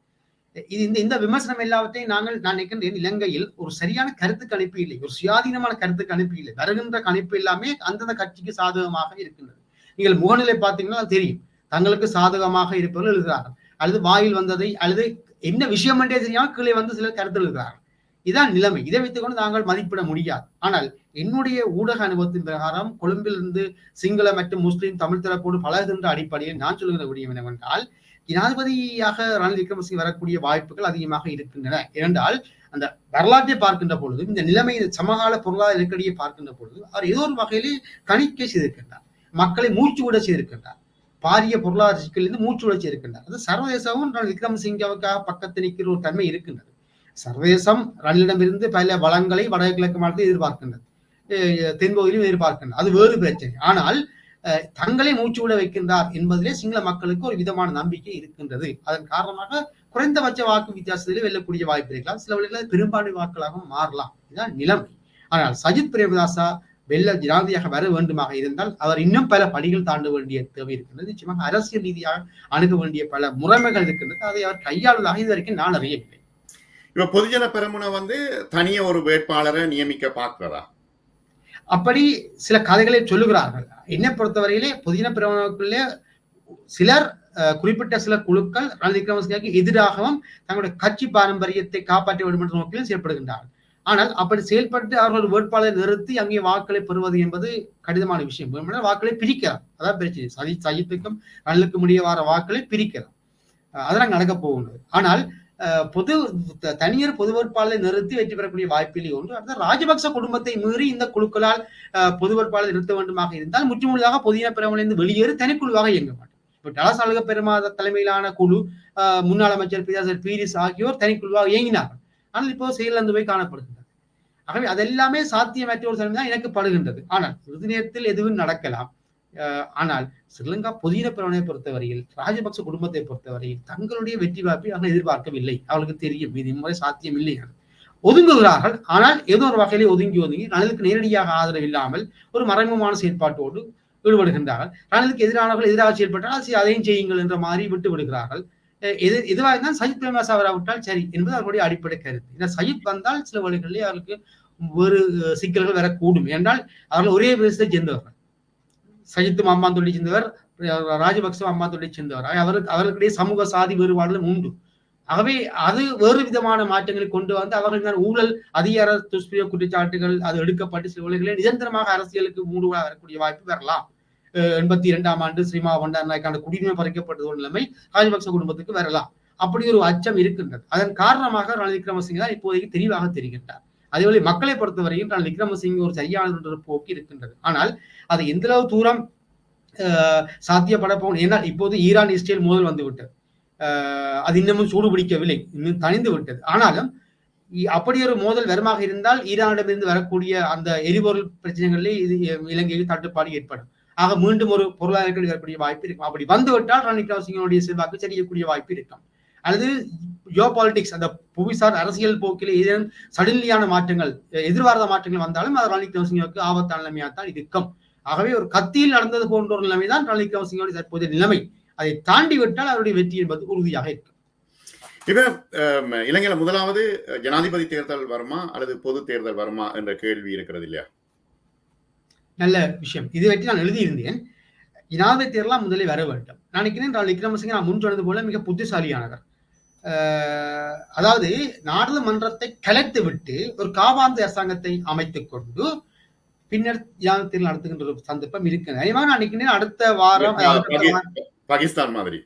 B: இது இந்த இந்த விமர்சனம் எல்லாவற்றையும் நாங்கள் நான் நினைக்கின்றேன் இலங்கையில் ஒரு சரியான கருத்து கணிப்பு இல்லை. ஒரு சுயாதீனமான கருத்து கணிப்பு இல்லை. வருகின்ற கணிப்பு எல்லாமே அந்தந்த கட்சிக்கு சாதகமாக இருக்கின்றது. நீங்கள் முகநிலை பார்த்தீங்கன்னா தெரியும். தங்களுக்கு சாதகமாக இருப்பவர்கள் எழுதுகிறார்கள். அல்லது வாயில் வந்ததை அல்லது என்ன விஷயம் என்றே தெரியாமல் கீழே வந்து சிலர் கருத்து எழுதுகிறார்கள். இதான் நிலைமை. இதை வைத்துக்கொண்டு நாங்கள் மதிப்பிட முடியாது. ஆனால் என்னுடைய ஊடக அனுபவத்தின் பிரகாரம் கொழும்பிலிருந்து சிங்கள மற்றும் முஸ்லீம் தமிழ் தரப்போடு பழகுகின்ற அடிப்படையில் நான் சொல்கிற விடயம் என்னவென்றால் ஜனாதிபதியாக ரணில் விக்ரமசிங்க வரக்கூடிய வாய்ப்புகள் அதிகமாக இருக்கின்றன. ஏனென்றால் அந்த வரலாற்றை பார்க்கின்ற பொழுது இந்த நிலைமை சமகால பொருளாதார நெருக்கடியை பார்க்கின்ற பொழுது அவர் ஏதோ ஒரு வகையில் கணிக்க செய்திருக்கின்றார். மக்களை மூச்சு விட செய்திருக்கின்றார். பாரிய பொருளாதார சிக்கலிருந்து மூச்சு விட செய்திருக்கின்றார். அது சர்வதேசமும் ரணில் விக்ரமசிங்கவுக்காக பக்கத்து நிற்கிற ஒரு தன்மை இருக்கின்றது. சர்வதேசம் ரணிலிடமிருந்து பல வளங்களை வடகிழக்கு மாநிலத்தில் எதிர்பார்க்கின்றது. தென்பகுதியிலும் எதிர்பார்க்கின்றது. அது வேறு பிரச்சனை. ஆனால் தங்களை மூச்சு விட வைக்கின்றார் என்பதிலே சிங்கள மக்களுக்கு ஒரு விதமான நம்பிக்கை இருக்கின்றது. அதன் காரணமாக குறைந்தபட்ச வாக்கு வித்தியாசத்திலே வெல்லக்கூடிய வாய்ப்பு இருக்கலாம். சில வழிகளில் பெரும்பான்மை வாக்குகளாக மாறலாம். இதுதான் நிலைமை. ஆனால் சஜித் பிரேமதாசா வெள்ள ஜனாதியாக வர வேண்டுமாக இருந்தால் அவர் இன்னும் பல படிகள் தாண்ட வேண்டிய தேவை இருக்கின்றது. நிச்சயமாக அரசியல் ரீதியாக அணுக வேண்டிய பல முறைமைகள் இருக்கின்றது. அதை அவர் கையாளுவதாக இதுவரைக்கும் நான் அறியவில்லை.
A: இப்ப பொதுஜன பெருமுனை வந்து தனிய ஒரு வேட்பாளரை நியமிக்க பார்க்கிறதா
B: அப்படி சில கதைகளை சொல்லுகிறார்கள். என்னை பொறுத்தவரையிலே புதின பெருமனுக்குள்ளே சிலர் குறிப்பிட்ட சில குழுக்கள் ரணில் விக்ரமசிங்கக்கு எதிராகவும் தங்களுடைய கட்சி பாரம்பரியத்தை காப்பாற்ற வேண்டும் என்ற நோக்கிலும் செயல்படுகின்றார்கள். ஆனால் அப்படி செயல்பட்டு அவர்கள் வேட்பாளரை நிறுத்தி அங்கே வாக்களை பெறுவது என்பது கடினமான விஷயம். வாக்களை பிரிக்கிறார். அதான் பிரச்சனை. சதி சஜித்துக்கும் ரணிலுக்கும் முடிய வார வாக்களை பிரிக்கிறார். அதெல்லாம் நடக்க போகின்றது. ஆனால் பொது தனியார் பொது வேட்பாளரை நிறுத்தி வெற்றி பெறக்கூடிய வாய்ப்பில்லை ஒன்று. அடுத்த ராஜபக்ச குடும்பத்தை மீறி இந்த குழுக்களால் பொது வேட்பாளர் நிறுத்த வேண்டுமாக இருந்தால் முற்றுமுழுதாக பொதுஜன பெருமனிலிருந்து வெளியேறி தனிக்குழுவாக இயங்க மாட்டோம் இப்போ டலஸ் பெருமாத தலைமையிலான குழு முன்னாள் அமைச்சர் பிதாசர் பீரிஸ் ஆகியோர் தனிக்குழுவாக இயங்கினார்கள். ஆனால் இப்போ செயலிழந்து போய் காணப்படுகின்றனர் ஆகவே அதெல்லாமே சாத்தியமற்ற ஒரு தலைமை தான் எனக்கு படுகின்றது ஆனால் இறுதி நேரத்தில் எதுவும் நடக்கலாம். ஆனால் ஸ்ரீலங்கா புதிய பிரிவினை பொறுத்தவரையில் ராஜபக்ச குடும்பத்தை பொறுத்தவரையில் தங்களுடைய வெற்றி வாய்ப்பை அவர்கள் எதிர்பார்க்கவில்லை. அவர்களுக்கு தெரியும் இது முறை சாத்தியம் இல்லை ஒதுங்குகிறார்கள். ஆனால் ஏதோ ஒரு வகையிலே ஒதுங்கி ஒதுங்கி ரணிலுக்கு நேரடியாக ஆதரவு இல்லாமல் ஒரு மறைமுகமான செயற்பாட்டோடு ஈடுபடுகின்றார்கள். ரணிலுக்கு எதிரானவர்கள் எதிராக செயல்பட்டால் அதையும் செய்யுங்கள் என்ற மாதிரி விட்டு விடுகிறார்கள். எது எதுவாக இருந்தால் சஜித் பிரேமதாசா வராவிட்டால் சரி என்பது அவர்களுடைய அடிப்படை கருத்து. ஏன்னா சஜித் வந்தால் சில வழிகளிலே அவர்களுக்கு ஒரு சிக்கல்கள் வரக்கூடும். என்றால் அவர்கள் ஒரே பிரதேசத்தை சேர்ந்தவர்கள். சஜித்தும் அம்மா தொழிலை சேர்ந்தவர் ராஜபக்சம் அம்மா தொழிலை சேர்ந்தவர் அவருக்கு அவர்களுடைய சமூக சாதி வேறுபாடுகள் உண்டு. ஆகவே அது வேறு விதமான மாற்றங்களை கொண்டு வந்து அவர்கள் ஊழல் அதிகார துஷ்பிரிய குற்றச்சாட்டுகள் அது எடுக்கப்பட்டு சில உலகங்களில் நிரந்தரமாக அரசியலுக்கு மூடுவதாக வரக்கூடிய வாய்ப்பு வரலாம். எண்பத்தி இரண்டாம் ஆண்டு ஸ்ரீமா பண்டாரநாயக்கான குடியுரிமை பறிக்கப்பட்டது நிலைமை ராஜபக்ச குடும்பத்துக்கு வரலாம். அப்படி ஒரு அச்சம் இருக்கின்றது. அதன் காரணமாக ரணில் விக்ரமசிங்க தான் இப்போதைக்கு தெளிவாக தெரிகின்றார். அதேபோல மக்களை பொறுத்தவரையும் நான் விக்ரமசிங்க ஒரு சரியான போக்கு இருக்கின்றது. ஆனால் அது எந்த அளவு தூரம் சாத்தியப்பட போகணும் ஏன்னா இப்போது ஈரான் இஸ்ரேல் மோதல் வந்து விட்டது அது இன்னமும் சூடு பிடிக்கவில்லை. இன்னும் தணிந்து விட்டது. ஆனாலும் அப்படி ஒரு மோதல் வரமாக இருந்தால் ஈரானிடமிருந்து வரக்கூடிய அந்த எரிபொருள் பிரச்சனைகளில் இது இலங்கையில் தட்டுப்பாடு ஏற்படும். ஆக மீண்டும் ஒரு பொருளாதாரத்தில் வரக்கூடிய வாய்ப்பு இருக்கும். அப்படி வந்துவிட்டால் ரணில் விக்ரமசிங்கனுடைய செல்வாக்கு செய்யக்கூடிய வாய்ப்பு இருக்கும். அல்லது ஜியோ பாலிடிக்ஸ் அந்த புவிசார் அரசியல் போக்கில் ஏதேனும் சடன்லியான மாற்றங்கள் எதிர்பாராத மாற்றங்கள் வந்தாலும் அது ரணில் விக்ரமசிங்கவுக்கு ஆபத்தான நிலைமையாகத்தான் இருக்கும். ஆகவே ஒரு கத்தியில் நடந்தது போன்ற ஒரு நிலைமை தான் ரணில் விக்ரமசிங்கனுடைய தற்போதைய நிலைமை. அதை தாண்டி விட்டால் அவருடைய வெற்றி என்பது உறுதியாக இருக்கும்.
A: இப்ப இலங்கையில முதலாவது ஜனாதிபதி தேர்தல் வருமா அல்லது பொது தேர்தல் வருமா என்ற கேள்வி இருக்கிறது இல்லையா?
B: நல்ல விஷயம். இது வச்சு நான் எழுதியிருந்தேன். ஜனாதிபதி தேர்தலாம் முதலில் வர வேண்டும். நான் நினைக்கிறேன் விக்ரமசிங்க நான் முன் சொன்னது போல மிக புத்திசாலியானவர். அதாவது நாடாளுமன்றத்தை கலைத்து விட்டு ஒரு காபாந்த அரசாங்கத்தை அமைத்துக் கொண்டு பின்னர் ஜனாதிபதி நடத்துகின்ற ஒரு சந்தர்ப்பம் இருக்கு அதேமாதிரி நான் நினைக்கிறேன் அடுத்த வாரம்
A: பாகிஸ்தான் மாதிரி.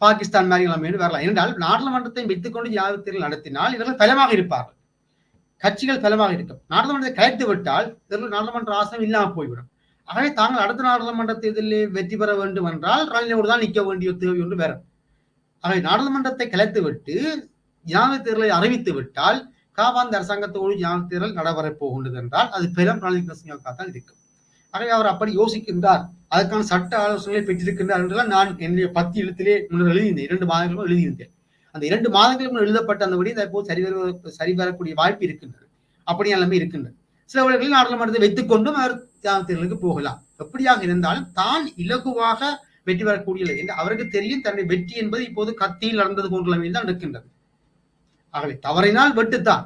B: பாகிஸ்தான் மாதிரி நிலைமையோடு வரலாம். என்றால் நாடாளுமன்றத்தை வைத்துக் கொண்டு ஜனாதிபதி நடத்தினால் இவர்கள் பலமாக இருப்பார்கள். கட்சிகள் பலமாக இருக்கும். நாடாளுமன்றத்தை கலைத்து விட்டால் இவர்கள் நாடாளுமன்ற ஆசனம் இல்லாமல் போய்விடும். ஆகவே தாங்கள் அடுத்த நாடாளுமன்ற தேர்தலில் வெற்றி பெற வேண்டும் என்றால் ரணிலோடு தான் நிற்க வேண்டிய தேவை ஒன்று வேற. ஆகவே நாடாளுமன்றத்தை கலைத்துவிட்டு ஜனாதிபதி தேர்தலை அறிவித்து விட்டால் காபாந்த அரசாங்கத்தோடு ஜனாதிபதி தேர்தல் நடைபெறப் போகின்றது என்றால் அது பெரும் ரணில் தான் இருக்கும். ஆகவே அவர் அப்படி யோசிக்கின்றார். அதற்கான சட்ட ஆலோசனைகளை பெற்றிருக்கின்றார் என்றெல்லாம் நான் என்னுடைய பத்து எழுத்திலே முன்னர் எழுதியிருந்தேன். இரண்டு மாதங்களும் எழுதியிருந்தேன். அந்த இரண்டு மாதங்களுக்கு எழுதப்பட்ட அந்த தற்போது சரிவர சரிவரக்கூடிய வாய்ப்பு இருக்கின்றது. அப்படி எல்லாமே இருக்கின்றது. சில வழிகளில் நாடாளுமன்றத்தை வைத்துக்கொண்டும் அவர் தேர்தலுக்கு போகலாம். எப்படியாக இருந்தாலும் தான் இலகுவாக வெற்றி பெறக்கூடியது என்று அவருக்கு தெரியும். தன்னை வெற்றி என்பது இப்போது கத்தியில் நடந்தது போன்ற தான் நிற்கின்றது. ஆகவே தவறினால் வெட்டுத்தான்.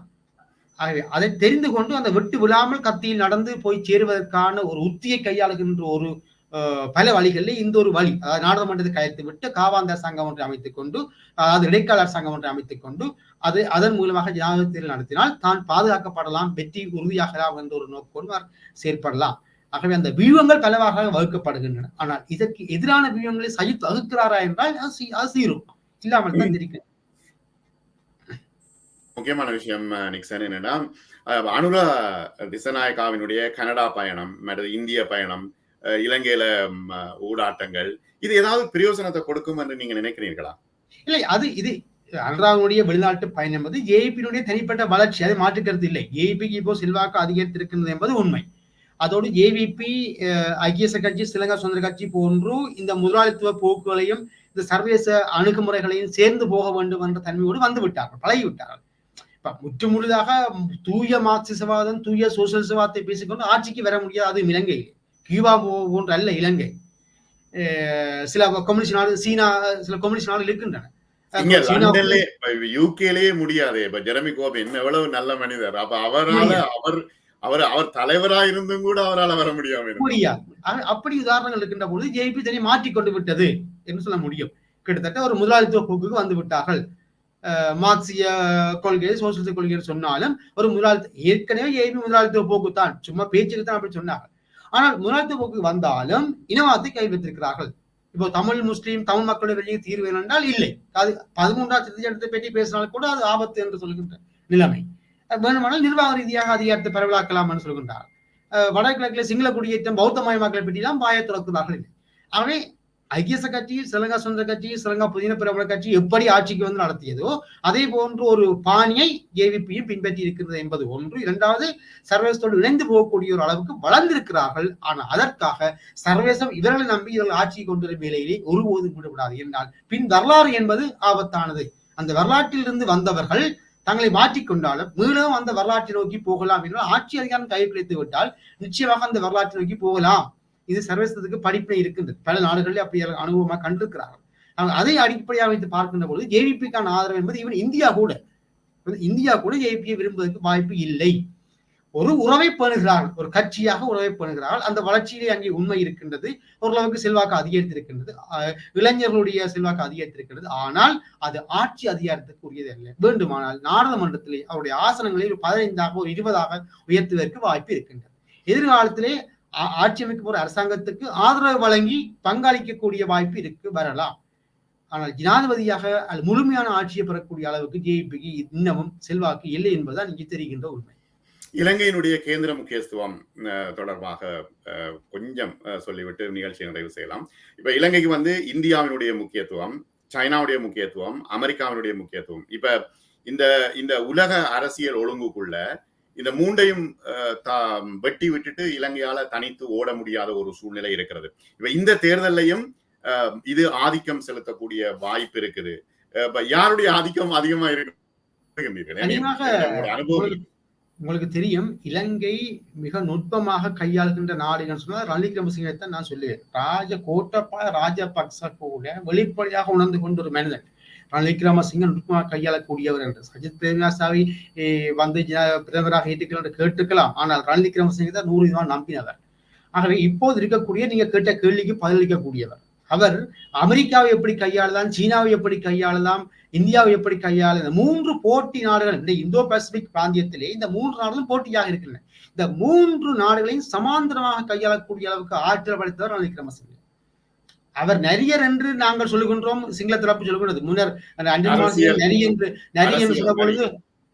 B: ஆகவே அதை தெரிந்து கொண்டு அந்த வெட்டு விழாமல் கத்தியில் நடந்து போய் சேருவதற்கான ஒரு உத்தியை கையாளுகின்ற ஒரு அஹ், பல வழிகளில் இந்த ஒரு வழி அதாவது நாடாளுமன்றத்தை கலைத்து விட்டு காவாந்த அரசாங்கம் ஒன்றை அமைத்துக் கொண்டு அதாவது இடைக்கால அரசாங்கம் ஒன்றை அமைத்துக் கொண்டு அது அதன் மூலமாக ஜனாதிபதி தேர்தல் நடத்தினால் தான் பாதுகாக்கப்படலாம் வெற்றி உறுதியாகலாம் என்ற ஒரு நோக்கோடு செயற்படலாம். ஆகவே அந்த வியூகங்கள் பலவாக வகுக்கப்படுகின்றன. ஆனால் இதற்கு எதிரான வியூகங்களை சஜித் வகுக்கிறாரா என்றால் அது சீரும் இல்லாமல் தான் இருக்கிறது
A: முக்கியமான விஷயம் நிக்சன் என்னன்னா அனுரா திசநாயக்காவினுடைய கனடா பயணம் மற்றது இந்திய பயணம் இலங்கையில ஊடாட்டங்கள் இது ஏதாவது பிரயோசனத்தை கொடுக்கும் என்று நீங்க நினைக்கிறீர்களா?
B: இல்லை அது இது அனுராகுடைய வெளிநாட்டு பயணம் என்பது ஏபியினுடைய தனிப்பட்ட வளர்ச்சி அதை மாற்றுக்கிறது இல்லை. ஏபிக்கு இப்போ செல்வாக்கு அதிகரித்திருக்கின்றது என்பது உண்மை. அதோடு ஏவிபி ஐக்கிய கட்சி சிலங்கா சுதந்திர கட்சி போன்று இந்த முதலாளித்துவ போக்குகளையும் இந்த சர்வதேச அணுகுமுறைகளையும் சேர்ந்து போக வேண்டும் என்ற தன்மையோடு வந்து விட்டார்கள் பழகி விட்டார்கள் இப்ப முற்று முழுதாக தூய மார்க்சிசவாதம் தூய சோசியலிசவாதத்தை பேசிக்கொண்டு ஆட்சிக்கு வர முடியாது அது இலங்கையில் கியூபா போன்ற அல்ல இலங்கை. சில கம்யூனிஸ்ட் நாடு சீனா சில கம்யூனிஸ்ட் நாடுகள் இருக்கின்றன.
A: யூகேலயே முடியாது. இப்ப ஜெரமி கோபின் எவ்வளவு நல்ல மனிதர். அப்ப அவரால அவர் அவர் அவர் தலைவரா இருந்தும் கூட அவரால வர முடியாம
B: முடியாது. அப்படி உதாரணங்கள் இருக்கின்ற பொழுது ஜேபி தனி மாற்றி கொண்டு விட்டது என்று சொல்ல முடியும். கிட்டத்தட்ட ஒரு முதலாளித்துவ போக்குக்கு வந்து விட்டார்கள். மார்க்சிய கொள்கை சோசியலிச கொள்கை சொன்னாலும் ஒரு முதலாளித்துவ ஏற்கனவே ஏபி முதலாளித்துவ போக்கு தான் சும்மா பேச்சுக்கு தான் அப்படி சொன்னாங்க ஆனால் முதலாளித்துவ போக்கு வந்தாலும் இனவாதத்தை கைவிட்டிருக்கிறார்கள் இப்போ தமிழ் முஸ்லீம் தமிழ் மக்களுடைய வெளியே தீர்வு என்றால் இல்லை. அது பதிமூன்றாம் திருச்சட்டத்தை பற்றி பேசினாலும் கூட அது ஆபத்து என்று சொல்கின்ற நிலைமை. வேணுமானால் நிர்வாக ரீதியாக அதிகாரத்தை பரவலாக்கலாம் சொல்கின்றார். வடகிழக்கில் சிங்கள குடியேற்றம் பௌத்தமயமாக்கலை பற்றிலாம் பாய திறக்கிறார்கள் இல்லை. ஆகவே ஐக்கிய கட்சி சிலங்கா சுதந்திர கட்சி சிலங்கா புதின பிரபல கட்சி எப்படி ஆட்சிக்கு வந்து நடத்தியதோ அதே போன்று ஒரு பாணியை ஏவிபியும் பின்பற்றி இருக்கிறது என்பது ஒன்று. இரண்டாவது சர்வேசத்தோடு இணைந்து போகக்கூடிய ஒரு அளவுக்கு வளர்ந்திருக்கிறார்கள். ஆனால் அதற்காக சர்வதேசம் இவர்களை நம்பி இவர்கள் ஆட்சி கொண்டிருந்த வேலையிலே ஒருபோதும் விடப்படாது என்றால் பின் வரலாறு என்பது ஆபத்தானது. அந்த வரலாற்றிலிருந்து வந்தவர்கள் தங்களை மாற்றிக்கொண்டாலும் மீண்டும் அந்த வரலாற்றை நோக்கி போகலாம் என்றால் ஆட்சி அதிகாரம் கைப்பிடித்து விட்டால் நிச்சயமாக அந்த வரலாற்றை நோக்கி போகலாம். இது சர்வதேசத்துக்கு படிப்பினை இருக்கின்றது. பல நாடுகளில் அப்படி அனுபவமாக கண்டிருக்கிறார்கள். அதை அடிப்படையாக வைத்து பார்க்கின்ற பொழுது ஜேவிபிக்கான ஆதரவு என்பது இவன் இந்தியா கூட. இந்தியா கூட ஜேபியை விரும்புவதற்கு வாய்ப்பு இல்லை. ஒரு உறவை பேணுகிறார்கள் ஒரு கட்சியாக உறவை பேணுகிறார்கள் அந்த வளர்ச்சியிலே அங்கே உண்மை இருக்கின்றது. ஓரளவுக்கு செல்வாக்கு அதிகரித்திருக்கின்றது. அஹ் இளைஞர்களுடைய செல்வாக்கு அதிகரித்திருக்கிறது ஆனால் அது ஆட்சி அதிகாரத்துக்கு உரியது அல்ல. வேண்டுமானால் நாடாளுமன்றத்திலே அவருடைய ஆசனங்களை ஒரு பதினைந்தாக ஒரு இருபதாக உயர்த்துவதற்கு வாய்ப்பு இருக்கின்றது. எதிர்காலத்திலே ஆட்சி அமைக்க அரசாங்கத்துக்கு ஆதரவு வழங்கி பங்களிக்கக்கூடிய வாய்ப்பு இருக்கு வரலாம். ஆனால் ஜனாதிபதியாக அது முழுமையான ஆட்சியை பெறக்கூடிய அளவுக்கு ஜேபிக்கு இன்னமும் செல்வாக்கு இல்லை என்பதுதான் இங்கே தெரிகின்ற உண்மை.
A: இலங்கையினுடைய கேந்திர முக்கியத்துவம் தொடர்பாக கொஞ்சம் சொல்லிவிட்டு நிகழ்ச்சியை நிறைவு செய்யலாம். இப்ப இலங்கைக்கு வந்து இந்தியாவினுடைய முக்கியத்துவம் சைனாவுடைய முக்கியத்துவம் அமெரிக்காவினுடைய முக்கியத்துவம். இப்ப இந்த இந்த உலக அரசியல் ஒழுங்குக்குள்ள இந்த மூண்டையும் வெட்டி விட்டுட்டு இலங்கையால தனித்து ஓட முடியாத ஒரு சூழ்நிலை இருக்கிறது. இப்ப இந்த தேர்தலையும் இது ஆதிக்கம் செலுத்தக்கூடிய வாய்ப்பு இருக்குது. யாருடைய ஆதிக்கம் அதிகமா இருக்கு? அனுபவம்.
B: உங்களுக்கு தெரியும் இலங்கை மிக நுட்பமாக கையாளுகின்ற நாடுகள் சொன்னால் ரணில் விக்ரமசிங்கை தான் நான் சொல்லுவேன். ராஜ கோட்டப்பா ராஜபக்ச கூட வெளிப்படையாக உணர்ந்து கொண்ட ஒரு மனிதன். ரணில் விக்ரமசிங்க நுட்பமாக கையாளக்கூடியவர் என்று. சஜித் பிரேமதாசாவை வந்து பிரதமராக ஏற்றுக்கலாம் என்று கேட்டுக்கலாம் ஆனால் ரணில் விக்ரமசிங்க தான் நூறு விதமாக நம்பினவர். ஆகவே இப்போது இருக்கக்கூடிய நீங்க கேட்ட கேள்விக்கு பதிலளிக்கக்கூடியவர். அவர் அமெரிக்காவை எப்படி கையாளலாம் சீனாவை எப்படி கையாளலாம் இந்தியாவை எப்படி கையாள இந்த மூன்று போட்டி நாடுகள் இந்த இந்தோ பசிபிக் பிராந்தியத்திலே இந்த மூன்று நாடுகளும் போட்டியாக இருக்கின்றன. இந்த மூன்று நாடுகளையும் சமாந்தரமாக கையாளக்கூடிய அளவுக்கு ஆற்றல் படைத்தவர் ரணில் விக்ரமசிங்கே. அவர் நரியர் என்று நாங்கள் சொல்லுகின்றோம் சிங்கள தரப்பு சொல்லுகிறது முன்னர். நரி என்று நரி என்று சொன்ன பொழுது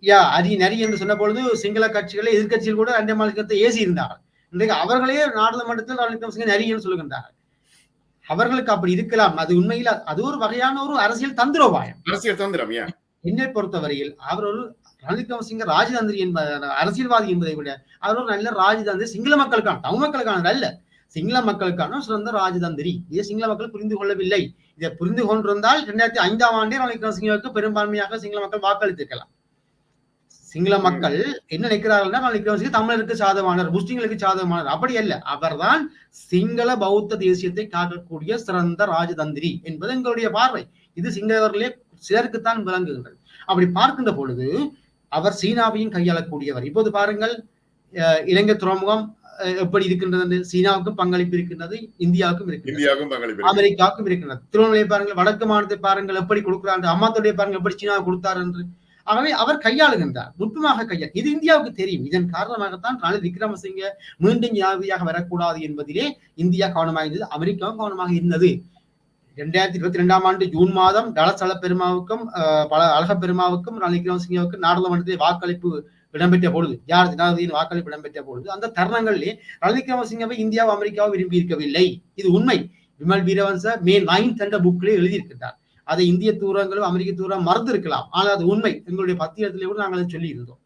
B: யா அரி நரி என்று சொன்ன பொழுது சிங்கள கட்சிகளை எதிர்க்கட்சிகள் கூட அண்டை மாநிலத்தை ஏசி இருந்தார்கள் இன்றைக்கு அவர்களே நாடாளுமன்றத்தில் ரணில் விக்ரமசிங்கே நரி என்று சொல்லுகின்றார்கள். அவர்களுக்கு அப்படி இருக்கலாம். அது உண்மையில் அது ஒரு வகையான ஒரு அரசியல் தந்திரோபாயம்.
A: அரசியல் தந்திரம்
B: என்னை பொறுத்தவரையில் அவர் ஒரு ரணில் விக்ரமசிங்க ராஜதந்திரி என்பது அரசியல்வாதி என்பதை விட அவர் ஒரு நல்ல ராஜதந்திரி சிங்கள மக்களுக்கான தமிழ் மக்களுக்கான அல்ல. சிங்கள மக்களுக்கான சிறந்த ராஜதந்திரி. இதை சிங்கள மக்கள் புரிந்து கொள்ளவில்லை. இதை புரிந்து கொண்டிருந்தால் இரண்டாயிரத்தி ஐந்தாம் ஆண்டே ரணில் விக்ரமசிங்கவுக்கு பெரும்பான்மையாக சிங்கள மக்கள் வாக்களித்திருக்கலாம். சிங்கள மக்கள் என்ன நினைக்கிறார்கள்னா தமிழருக்கு சாதகமானவர் முஸ்லிம்களுக்கு சாதகமானவர் அப்படி அல்ல. அவர்தான் சிங்கள பௌத்த தேசியத்தை காக்கக்கூடிய சிறந்த ராஜதந்திரி என்பது எங்களுடைய பார்வை. இது சிங்களவர்களே சிலருக்குத்தான் விளங்குகின்றது அப்படி பார்க்கின்ற பொழுது அவர் சீனாவையும் கையாளக்கூடியவர். இப்போது பாருங்கள் இலங்கை துறைமுகம் எப்படி இருக்கின்றது என்று. சீனாவுக்கும் பங்களிப்பு இருக்கின்றது இந்தியாவுக்கும் இருக்கின்றது. அமெரிக்காவுக்கும் இருக்கின்றது. திருவண்ணாமலை பாருங்கள் வடக்கு மாநிலத்தை பாருங்கள் எப்படி கொடுக்கிறார் அம்மாத்துடைய பாருங்கள் எப்படி சீனா கொடுத்தார் என்று. ஆகவே அவர் கையாளுகின்றார். நுட்பமாக கையாள் இது இந்தியாவுக்கு தெரியும். இதன் காரணமாகத்தான் ரணில் விக்ரமசிங்க மீண்டும் ஜனாதிபதியாக வரக்கூடாது என்பதிலே இந்தியா கவனமாக இருந்தது அமெரிக்காவும் கவனமாக இருந்தது. இரண்டாயிரத்தி இருபத்தி ரெண்டாம் ஆண்டு ஜூன் மாதம் டலசல பெருமாவுக்கும் பல அழக பெருமாவுக்கும் ரணில் விக்ரமசிங்கவுக்கும் நாடாளுமன்றத்தில் வாக்களிப்பு இடம்பெற்ற பொழுது யார் ஜனாதிபதியின் வாக்களிப்பு இடம்பெற்ற பொழுது அந்த தருணங்களிலே ரணில் விக்ரமசிங்கவை இந்தியாவும் அமெரிக்காவும் விரும்பி இருக்கவில்லை. இது உண்மை. விமல் வீரவன்ச மே நைன்த் என்ற புக்கிலே எழுதியிருக்கின்றார். அதை இந்திய தூரங்களும் அமெரிக்க தூரம் மறந்து இருக்கலாம் ஆனால் அது உண்மை. எங்களுடைய பத்திரத்திலே கூட நாங்கள் அதை சொல்லி இருந்தோம்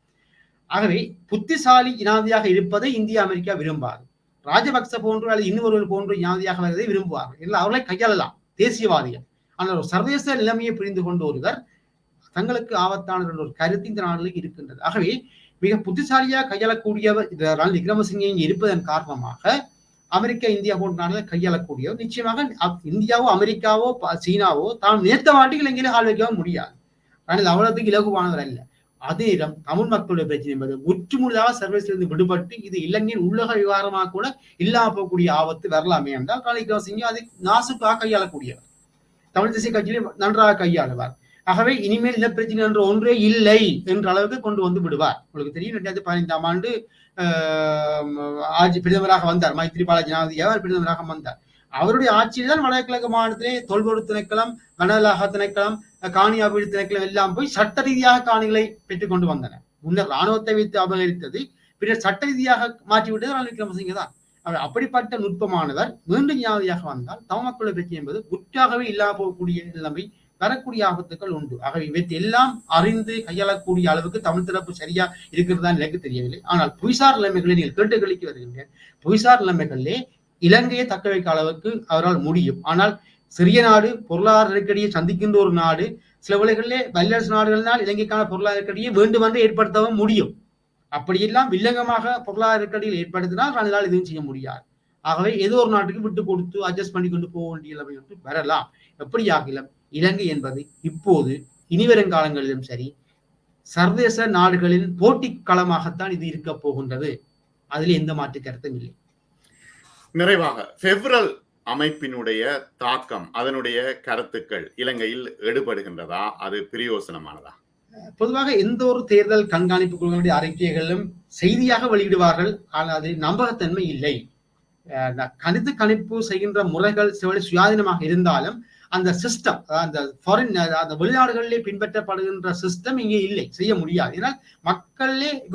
B: ஆகவே புத்திசாலி இனாதியாக இருப்பதை இந்தியா அமெரிக்கா விரும்பாது. ராஜபக்ச போன்று அல்லது இன்னொருவர் போன்று இனாதியாக வருவதை விரும்புவார்கள். இல்லை அவர்களை கையாளலாம். தேசியவாதிகள். ஆனால் ஒரு சர்வதேச நிலைமையை புரிந்து கொண்ட ஒருவர் தங்களுக்கு ஆபத்தான ஒரு கருத்து இந்த நாடுகளுக்கு இருக்கின்றது. ஆகவே மிக புத்திசாலியாக கையாளக்கூடியவர் இந்த ரணில் விக்ரமசிங்கே இருப்பதன் காரணமாக அமெரிக்கா இந்தியா போன்ற நாடுகள் கையாளக்கூடிய நிச்சயமாக இந்தியாவோ அமெரிக்காவோ சீனாவோ தான் நேர்த்த வாட்டிகள் எங்கே ஆள் வைக்கவும் முடியாது. ஆனால் அவ்வளவுக்கு இலகுவானவர் அல்ல. அதே இடம் தமிழ் மக்களுடைய பிரச்சனை என்பது முற்றுமுழுதாக சர்வீஸிலிருந்து விடுபட்டு இது இலங்கையின் உள்ளக விவகாரமாக கூட இல்லாம போகக்கூடிய ஆபத்து வரலாமே என்றால் ரணில் விக்ரமசிங்கே அதை நாசுக்காக கையாளக்கூடியவர். தமிழ் தேசிய கட்சியிலே நன்றாக கையாளுவார். ஆகவே இனிமேல் இனப்பிரச்சனை என்ற ஒன்றே இல்லை என்ற அளவுக்கு கொண்டு வந்து விடுவார். உங்களுக்கு தெரியும் ரெண்டாயிரத்தி பதினைந்தாம் ஆண்டு ஆட்சி பிரதமராக வந்தார். மைத்திரிபால ஜனாதிபதி அவர் பிரதமராக வந்தார். அவருடைய ஆட்சியில் தான் வடகிழக்கு மாநிலத்திலே தொல்பொருள் திணைக்களம் வனலாக திணைக்களம் காணி அபிவிருத்தி திணைக்களம் எல்லாம் போய் சட்ட ரீதியாக காணிகளை பெற்றுக்கொண்டு வந்தன. முன்னர் ராணுவத்தை வைத்து அபகரித்தது பின்னர் சட்ட ரீதியாக மாற்றிவிட்டது ரணில் விக்ரமசிங்க தான் அவர் அப்படிப்பட்ட நுட்பமானவர் மீண்டும் ஞாபகியாக வந்தால் தமிழ் பெற்றி பிரச்சனை என்பது முற்றாகவே இல்லாம போகக்கூடிய நிலைமை வரக்கூடிய ஆபத்துக்கள் உண்டு. ஆகவே இவற்றை எல்லாம் அறிந்து கையாளக்கூடிய அளவுக்கு தமிழ் தரப்பு சரியா இருக்கிறதா எனக்கு தெரியவில்லை. ஆனால் புவிசார் நிலைமைகளை நீங்கள் கேட்டுக்களிக்கு வருகின்றேன். புவிசார் நிலைமைகளிலே இலங்கையை தக்க வைக்க அளவுக்கு அவரால் முடியும். ஆனால் சிறிய நாடு பொருளாதார நெருக்கடியை சந்திக்கின்ற ஒரு நாடு சில வேளைகளிலே வல்லரசு நாடுகளினால் இலங்கைக்கான பொருளாதார நெருக்கடியை வேண்டுமென்று ஏற்படுத்தவும் முடியும். அப்படியெல்லாம் வில்லங்கமாக பொருளாதார நெருக்கடியில் ஏற்படுத்தினால் ரணிலால் எதுவும் செய்ய முடியாது. ஆகவே ஏதோ ஒரு நாட்டுக்கு விட்டு கொடுத்து அட்ஜஸ்ட் பண்ணி கொண்டு போக வேண்டிய நிலைமை எப்படி வரலாம். எப்படியாகிலும் இலங்கை என்பது இப்போது இனிவரும் காலங்களிலும் சரி சர்வதேச நாடுகளின் போட்டி களமாகத்தான் இது இருக்க போகின்றது. அதில் எந்த மாற்று கருத்தும் இல்லை.
A: நிறைவாக பெப்ரல் அமைப்பினுடைய தாக்கம் அதனுடைய கருத்துக்கள் இலங்கையில் எடுபடுகின்றதா? அது பிரயோசனமானதா?
B: பொதுவாக எந்த ஒரு தேர்தல் கண்காணிப்பு குழுவினுடைய அறிக்கைகளும் செய்தியாக வெளியிடுவார்கள் ஆனால் அது நம்பகத்தன்மை இல்லை. கணித்து கணிப்பு செய்கின்ற முறைகள் சுயாதீனமாக இருந்தாலும் அந்த சிஸ்டம் அந்த ஃபாரின் அந்த வெளிநாடுகளிலே பின்பற்றப்படுகின்ற சிஸ்டம் இங்கே இல்லை செய்ய முடியாது. ஏன்னா மக்களே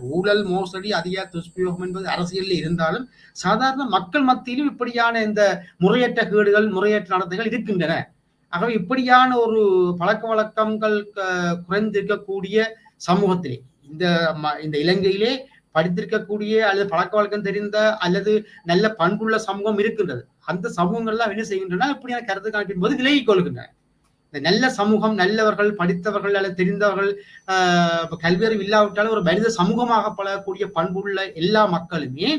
B: ஊழல் மோசடி அதிக துஷ்பிரயோகம் என்பது அரசியலில் இருந்தாலும் சாதாரண மக்கள் மத்தியிலும் இப்படியான இந்த முறையற்ற கேடுகள் முறையற்ற நடத்தைகள் இருக்கின்றன. ஆகவே இப்படியான ஒரு பழக்க வழக்கங்கள் க- குறைந்திருக்கக்கூடிய சமூகத்திலே இந்த ம- இந்த இலங்கையிலே படித்திருக்கக்கூடிய அல்லது பழக்க வழக்கம் தெரிந்த அல்லது நல்ல பண்புள்ள சமூகம் இருக்கின்றது. அந்த சமூகங்கள்லாம் என்ன செய்கின்றன? இப்படியான கருத்து காண்பின் போது விலகி கொள்கின்றன. இந்த நல்ல சமூகம் நல்லவர்கள் படித்தவர்கள் அல்லது தெரிந்தவர்கள் கல்வியறிவு இல்லாவிட்டாலும் ஒரு மனித சமூகமாக பழகக்கூடிய பண்புள்ள எல்லா மக்களுமே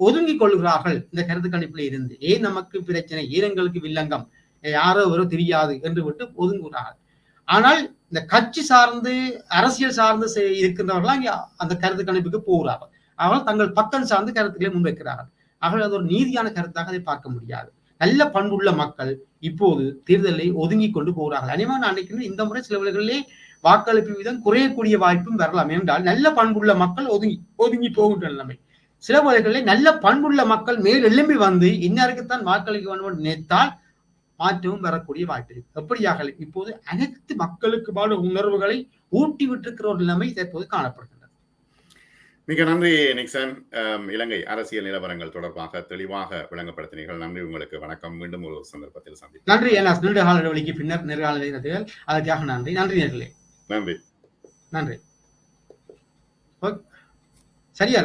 B: ஒதுங்கிக் கொள்கிறார்கள். இந்த கருத்து கணிப்புல இருந்து. ஏன் நமக்கு பிரச்சனை? ஏன் எங்களுக்கு வில்லங்கம்? யாரோ ஒரு தெரியாது என்று விட்டு ஒதுங்குகிறார்கள். ஆனால் இந்த கட்சி சார்ந்து அரசியல் சார்ந்து செய்- இருக்கின்றவர்கள் அங்கே அந்த கருத்து கணிப்புக்கு போகிறார்கள். அவர்கள் தங்கள் பக்கம் சார்ந்து கருத்துக்களை முன்வைக்கிறார்கள். அவர்கள் அது ஒரு நீதியான கருத்தாக அதை பார்க்க முடியாது. நல்ல பண்புள்ள மக்கள் இப்போது தேர்தலை ஒதுங்கி கொண்டு போகிறார்கள். அனிமா நான் நினைக்கிறேன் இந்த முறை சில வேளைகளிலே வாக்களிப்பு வீதம் குறையக்கூடிய வாய்ப்பும் வரலாம். என்றால் நல்ல பண்புள்ள மக்கள் ஒதுங்கி ஒதுங்கி போகின்ற நிலைமை. சில வேளைகளில் நல்ல பண்புள்ள மக்கள் மேல் எழும்பி வந்து இன்னாருக்குத்தான் வாக்களிக்க வேண்டும் நினைத்தால் மாற்றமும் வரக்கூடிய வாய்ப்பு எப்படியாக இப்போது அனைத்து மக்களுக்குமான உணர்வுகளை ஊட்டி விட்டிருக்கிற ஒரு நிலைமை தற்போது காணப்படுகின்றது.
A: மிக நன்றி நிக்சன். இலங்கை அரசியல் நிலவரங்கள் தொடர்பாக தெளிவாக விளங்கப்படுத்தினீர்கள். நன்றி உங்களுக்கு வணக்கம். மீண்டும் ஒரு சந்தர்ப்பத்தில் சந்திப்போம்.
B: நன்றி நீண்ட கால இடைவெளிக்கு பின்னர் நேர்காணல் நிகழ்ச்சிகள் அதற்காக நன்றி. நன்றி நேர்களே.
A: நன்றி.
B: நன்றி. சரியா